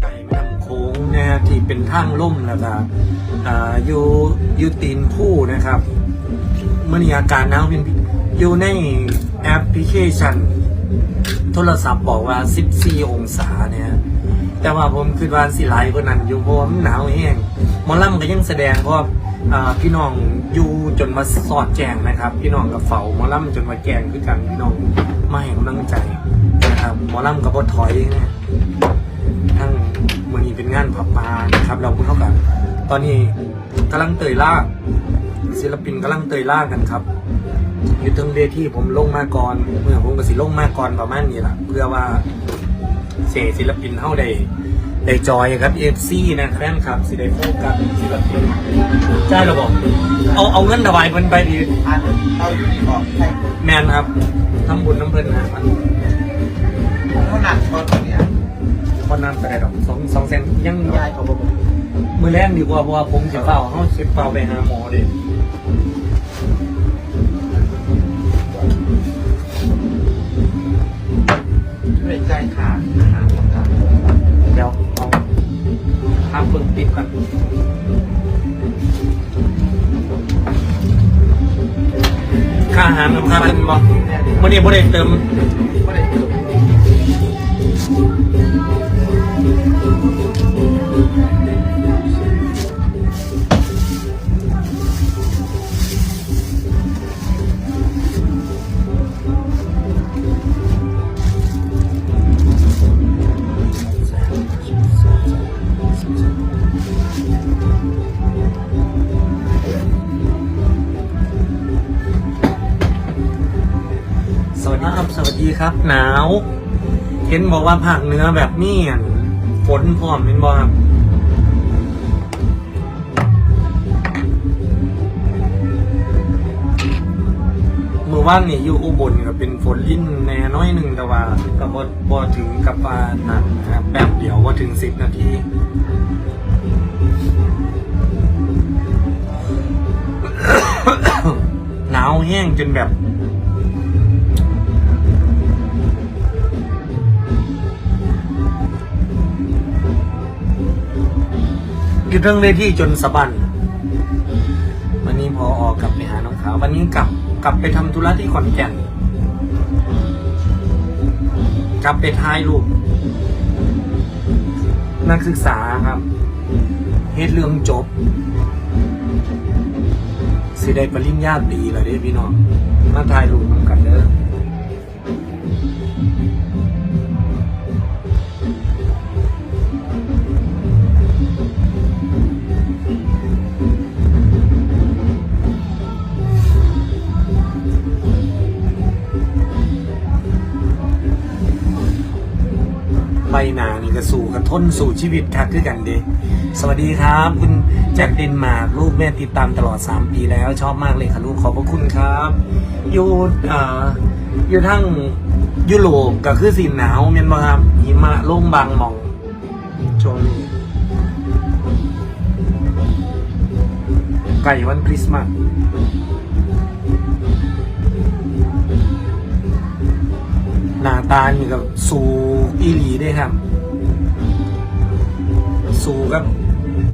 ไก่แม่น้ำโค้งนะฮะที่เป็นทางล่มแล้วก็อ่าอยู่อยู่ตีนผู้นะครับเมื่อนี้อากาศหนาวเป็นอยู่ในแอปพลิเคชัน โทรศัพท์บอกว่า 14 องศาเนี่ยแต่ว่าผมคิดว่าสิหลายกว่านั้นอยู่เพราะว่ามันหนาวแห้งหมอลำก็ยังแสดงเพราะว่าอ่าพี่น้องอยู่จนมาสอดแจงนะครับ พี่น้องกับเฝ้าหมอลำจนมาแกงคือกันพี่น้องมาให้กำลังใจ นะครับหมอลำกับบ่ถอยนะทั้งมือนี้เป็นงานผับปลานะครับ เราพูดเท่ากัน ตอนนี้กำลังเตยล่าศิลปินกำลังเตยล่ากันครับอยู่ถึงเวทีผมลงมาก่อนเมื่อผมก็สิลงมาก่อนประมาณนี้ล่ะเพื่อว่าเสศิลปินเฮาได้ได้จอยครับ FC นะแฟนครับสิได้โฟกัสศิลปินใช่หรอบอกเอาเอาเงินถวายเพิ่นไปดีอันเอาอยู่นี่บอกให้แมนครับทำบุญน้ำเพิ่นนะมัน เท่านั้นก็เนี่ยคนนั้นไปได้ดอกสองสองแสนยังยายเขาบอกมือแรกดีกว่าเพราะว่าผมสิเฝ้าเฮาสิเฝ้าไปหาหมอเดิช่วยใจขาดอาหารต่างเดี๋ยวเอาทำเพิ่งติดกันค่าอาหารกับค่าเป็นบ่วันนี้บ่ได้เติมๆไม่ได้เติม สวัสดีครับ สวัสดีครับ หนาว เห็นบอกว่าภาคเหนือแบบนี้อั่นฝนพร้อมเป็นบ่ครับเมื่อวานนี่อยู่อุบลก็เป็นฝนลิ้นแน่น้อยหนึ่งแต่ว่าก็บ่บ่ถึงกับว่าหนักนะครับแป๊บเดียวว่าถึงสิบนาทีหนาวแห้งจนแบบ อยู่เรื่องเวทีจนสะบันวันนี้พอออกกลับไปหาน้องขาว วันนี้กลับกลับไปทำธุระที่ขอนแก่น กลับไปท้ายลูก นักศึกษาครับเฮ็ดเรื่องจบ สิได้ปริญญาตรีแล้วเด้พี่น้อง มาถ่ายรูปน้ำกันเด้อ หนานี่ก็สู่กันทนสู่ชีวิตคักคือกันเดะสวัสดีครับ คุณแจ็คเดนมาร์กลูกแม่ติดตามตลอด 3 ปีแล้ว ชอบมากเลยค่ะลูกขอบพระคุณครับ อยู่อ่าอยู่ทั้งยุโรปก็คือสีหนาวเมียนบ่ครับหิมะลงบางหมองช่วงนี้ไก่วันคริสต์มาส ตานี่ก็สูอีหลีได้ครับ สูกับ